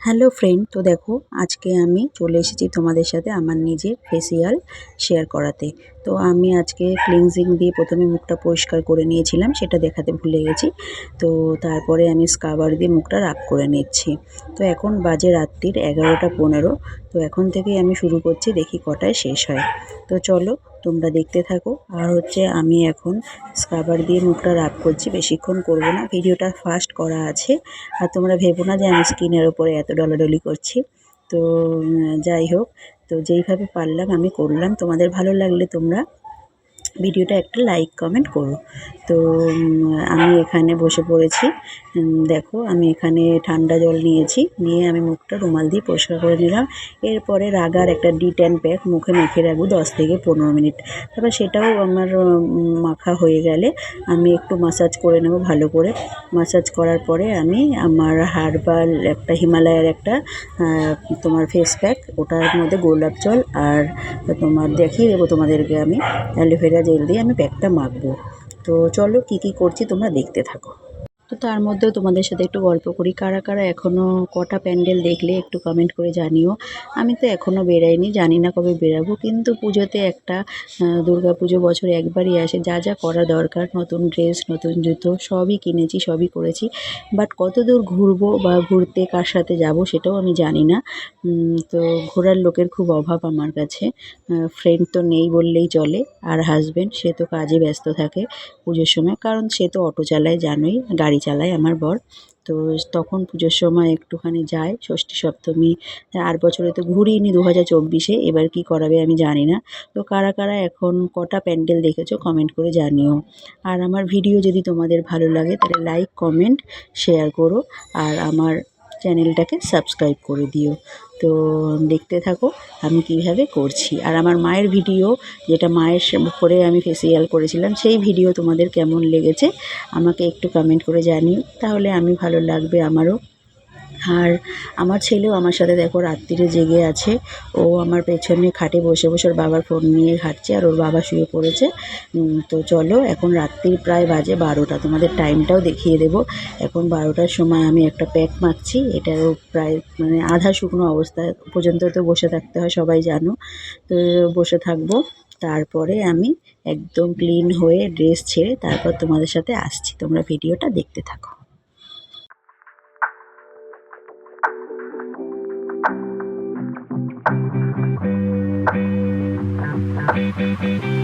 Hello friend, তো দেখো আজকে আমি চলে এসেছি তোমাদের সাথে আমার নিজের ফেসিয়াল শেয়ার করাতে। তো আমি আজকে ক্লিনজিং দিয়ে প্রথমে মুখটা পরিষ্কার করে নিয়েছিলাম, সেটা দেখাতে ভুলে গেছি। তো তারপরে আমি স্কাবার দিয়ে মুখটা রাগ করে নিচ্ছি। তো এখন বাজে রাত্রির এগারোটা পনেরো, তো এখন থেকেই আমি শুরু করছি, দেখি কটায় শেষ হয়। তো চলো তোমরা দেখতে থাকো। আর হচ্ছে আমি এখন স্ক্রাবার দিয়ে মুখটা রাব করছি, বেশিক্ষণ করব না। ভিডিওটা ফাস্ট করা আছে। আর তোমরা ভেবো না যে আমি স্কিনের ওপরে এত ডলাডলি করছি। তো যাই হোক। তো যেইভাবে পারলাম, আমি করলাম। তোমাদের ভালো লাগলে তোমরা ভিডিওটা একটা লাইক, কমেন্ট করো। তো আমি এখানে বসে পড়েছি। দেখো, আমি এখানে ঠান্ডা জল নিয়েছি। নিয়ে আমি মুখটা রুমাল দিয়ে পরিষ্কার করে নিলাম। এরপরে রাগার একটা ডি টেন প্যাক মুখে মেখে রাখব দশ থেকে পনেরো মিনিট। তারপর সেটাও আমার মাখা হয়ে গেলে আমি একটু মাসাজ করে নেব ভালো করে। মাসাজ করার পরে আমি আমার হার্বাল একটা হিমালয়ের একটা তোমার ফেস প্যাক ওটার মধ্যে গোলাপ জল আর তোমার দেখিয়ে দেবো তোমাদেরকে আমি অ্যালোভেরা জেল দিয়ে আমি প্যাকটা মাখবো। তো চলো কী কী করছি তোমরা দেখতে থাকো। তো তার মধ্যেও তোমাদের সাথে একটু গল্প করি। কারা কারা এখনও কটা প্যান্ডেল দেখলে একটু কমেন্ট করে জানিও। আমি তো এখনও বেরাইনি, জানি না কবে বেরাবো। কিন্তু পুজোতে একটা দুর্গা পুজো বছরে একবারই আসে। যা যা করা দরকার, নতুন ড্রেস নতুন জুতো, সবই কিনেছি, সবই করেছি। বাট কত দূর ঘুরবো বা ঘুরতে কার সাথে যাব সেটাও আমি জানি না। তো ঘোরার লোকের খুব অভাব আমার কাছে। ফ্রেন্ড তো নেই বললেই চলে। আর হাজব্যান্ড সে তো কাজে ব্যস্ত থাকে পুজোর সময়। কারণ সে তো অটো চালায়, জানোই, গাড়ি গাড়ি চালায় আমার বর। তো তখন পুজোর সময় একটুখানি যায়, ষষ্ঠী সপ্তমী আর বছরে তো ঘুরিনি দু হাজার চব্বিশে, এবার কী করাবে আমি জানি না। তো কারা কারা এখন কটা প্যান্ডেল দেখেছ কমেন্ট করে জানিও। আর আমার ভিডিও যদি তোমাদের ভালো লাগে তাহলে লাইক কমেন্ট শেয়ার করো। আর আমার চ্যানেলটাকে সাবস্ক্রাইব করে দিও। তো দেখতে থাকো আমি কীভাবে করছি। আর আমার মায়ের ভিডিও, যেটা মায়ের করে আমি ফেসিয়াল করেছিলাম, সেই ভিডিও তোমাদের কেমন লেগেছে আমাকে একটু কমেন্ট করে জানিও। তাহলে আমি ভালো লাগবে আমারও। আর আমার ছেলেও আমার সাথে দেখো রাত্রিরে জেগে আছে। ও আমার পেছনে খাটে বসে বসে ওর বাবার ফোন নিয়ে ঘাটছে আর ওর বাবা শুয়ে পড়েছে। তো চলো, এখন রাত্রির প্রায় বাজে বারোটা। তোমাদের টাইমটাও দেখিয়ে দেব। এখন বারোটার সময় আমি একটা প্যাক মাখছি। এটাও প্রায় মানে আধা শুকনো অবস্থা পর্যন্ত তো বসে থাকতে হয়, সবাই জানো। তো বসে থাকব। তারপরে আমি একদম ক্লিন হয়ে ড্রেস ছেড়ে তারপর তোমাদের সাথে আসছি। তোমরা ভিডিওটা দেখতে থাকো। Mm-hmm.